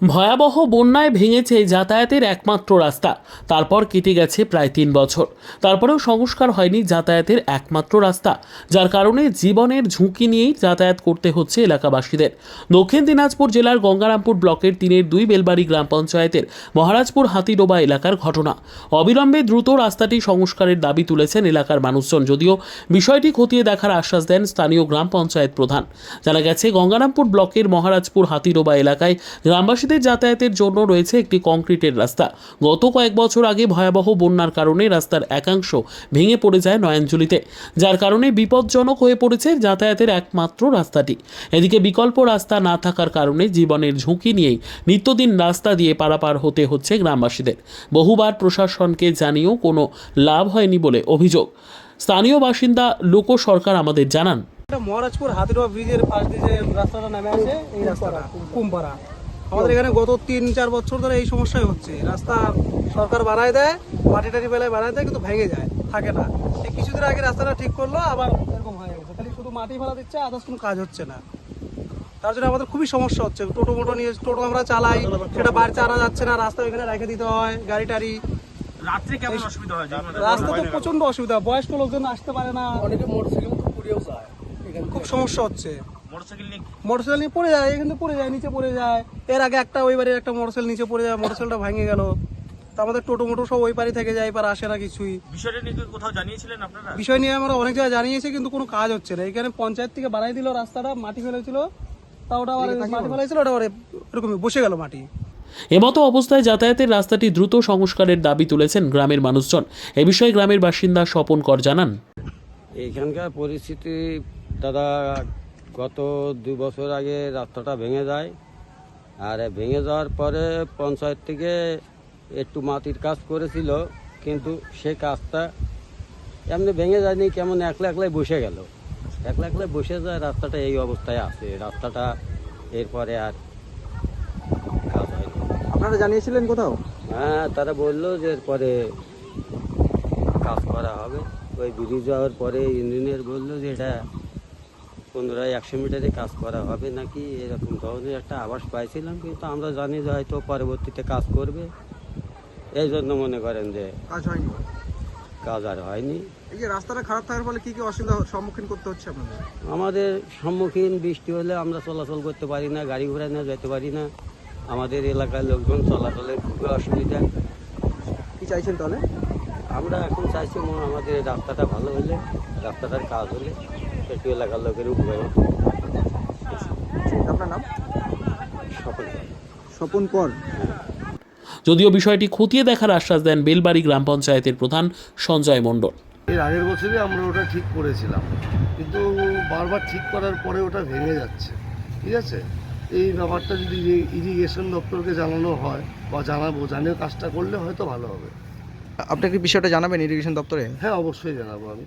ভয়াবহ বন্যায় ভেঙেছে যাতায়াতের একমাত্র রাস্তা। তারপর কেটে গেছে প্রায় তিন বছর। তারপরেও সংস্কার হয়নি যাতায়াতের একমাত্র রাস্তা, যার কারণে জীবনের ঝুঁকি নিয়েই যাতায়াত করতে হচ্ছে এলাকাবাসীদের। দক্ষিণ দিনাজপুর জেলার গঙ্গারামপুর ব্লকের তিনের দুই বেলবাড়ি গ্রাম পঞ্চায়েতের মহারাজপুর হাতিডোবা এলাকার ঘটনা। অবিলম্বে দ্রুত রাস্তাটি সংস্কারের দাবি তুলেছেন এলাকার মানুষজন, যদিও বিষয়টি খতিয়ে দেখার আশ্বাস দেন স্থানীয় গ্রাম পঞ্চায়েত প্রধান। জানা গেছে, গঙ্গারামপুর ব্লকের মহারাজপুর হাতিডোবা এলাকায় গ্রামবাসীদের যাতায়াতের জন্য রয়েছে একটি কংক্রিটের রাস্তা। গত কয়েক বছর আগে ভয়াবহ বন্যার কারণে রাস্তার একাংশ ভেঙে পড়ে যায় নয়নজুলিতে যার কারণে বিপজ্জনক হয়ে পড়েছে যাতায়াতের একমাত্র রাস্তাটি। এদিকে বিকল্প রাস্তা না থাকার কারণে জীবনের ঝুঁকি নিয়েই নিত্যদিন রাস্তা দিয়ে পারাপার হতে হচ্ছে গ্রামবাসীদের। বহুবার প্রশাসনকে জানিয়েও কোনো লাভ হয়নি বলে অভিযোগ। স্থানীয় বাসিন্দা লোক সরকার আমাদের জানান। মহারাজপুর হাতিরোয়া ব্রিজের পাশ দিয়ে যে রাস্তাটা নামে আছে এই রাস্তাটা, কুমপাড়া। আমাদের এখানে গত তিন চার বছর ধরে এই সমস্যাই হচ্ছে। রাস্তা সরকার বানায় দেয় মাটি টাটি বেলায় বানায় দেয় কিন্তু ভেঙে যায় থাকে না। এই কিছুদিন আগে রাস্তাটা ঠিক করল আবার এরকম হয়ে গেছে। খালি শুধু মাটি ফেলা দিচ্ছে আদার্স কোনো কাজ হচ্ছে না। তার জন্য আমাদের খুবই সমস্যা হচ্ছে। টোটো মোটো নিয়ে টোটো আমরা চালাই সেটা বাড়িতে আনা যাচ্ছে না রাস্তা ওইখানে রেখে দিতে হয় গাড়ি টাড়ি। রাত্রে কেমন অসুবিধা হয়? রাস্তা তো প্রচণ্ড অসুবিধা বয়স্ক লোকজন আসতে পারে না। অনেকে মোটরসাইকেল তো পুড়িয়েও যায়। খুব সমস্যা হচ্ছে। মোটরসাইকেল নিয়ে পড়ে যায় এখান থেকে পড়ে যায় নিচে পড়ে যায়। এর আগে একটা ওই বাড়ির একটা মোটরসাইকেল নিচে পড়ে যায় মোটরসাইকেলটা ভেঙে গেল। তা আমাদের টোটো মোটো সব ওই পারে থেকে যায় এবার আসে না কিছুই। বিষয়টা নিয়ে কোথাও জানিয়েছিলেন আপনারা? বিষয় নিয়ে আমরা অনেক জায়গায় জানিয়েছি কিন্তু কোনো কাজ হচ্ছে না। এখানে পঞ্চায়েত থেকে বানাই দিল রাস্তাটা মাটি ফেলেছিল। তা ওটা মাটি ফেলেছিল ওটা এরকমই বসে গেল মাটি। এমতো অবস্থায় যাতায়াতের রাস্তাটি দ্রুত সংস্কারের দাবি তুলেছেন গ্রামের মানুষজন। এ বিষয়ে গ্রামের বাসিন্দা স্বপন কর জানান। এইখানকার পরিস্থিতি দাদা গত দু বছর আগে রাস্তাটা ভেঙে যায়। আর ভেঙে যাওয়ার পরে পঞ্চায়েত থেকে একটু মাটির কাজ করেছিল কিন্তু সে কাজটা এমনি ভেঙে যায়নি কেমন একলা একলাই বসে গেল। একলা একলাই বসে যায় রাস্তাটা এই অবস্থায় আছে। রাস্তাটা এরপরে আর কাজ হয়নি। আপনারা জানিয়েছিলেন কোথাও? হ্যাঁ তারা বলল যে এরপরে কাজ করা হবে। ওই ব্রিজ যাওয়ার পরে ইঞ্জিনিয়ার বলল যে এটা পনেরো একশো মিটারে কাজ করা হবে নাকি? এরকম ধরনের একটা আভাস পাইছিলাম কিন্তু আমরা জানি যে হয়তো পরবর্তীতে কাজ করবে। এই জন্য মনে করেন যে কাজ হয়নি। কাজ আর হয়নি। এই যে রাস্তাটা খারাপ থাকার ফলে কি কি অসুবিধার সম্মুখীন করতে হচ্ছে আপনাদের? আমাদের সম্মুখীন বৃষ্টি হলে আমরা চলাচল করতে পারি না গাড়ি ঘোড়া নিয়ে যেতে পারি না। আমাদের এলাকার লোকজন চলাচলের খুবই অসুবিধা। কি চাইছেন তাহলে? আমরা এখন চাইছি মনে আমাদের রাস্তাটা ভালো হলে রাস্তাটার কাজ হলে। একটু এলাকার লোকের উপকার। আপনার নাম? সকল স্বপন কর। যদিও বিষয়টি খতিয়ে দেখার আশ্বাস দেন বেলবাড়ি গ্রাম পঞ্চায়েতের প্রধান সঞ্জয় মণ্ডল। এর আগের বছরই আমরা ওটা ঠিক করেছিলাম কিন্তু বারবার ঠিক করার পরে ওটা ভেঙে যাচ্ছে ঠিক আছে? এই ব্যাপারটা যদি ইরিগেশন দপ্তরকে জানানো হয় বা জানাব জানিয়ে কাজটা করলে হয়তো ভালো হবে। আপনি কি বিষয়টা জানাবেন ইরিগেশন দপ্তরে? হ্যাঁ অবশ্যই জানাব আমি।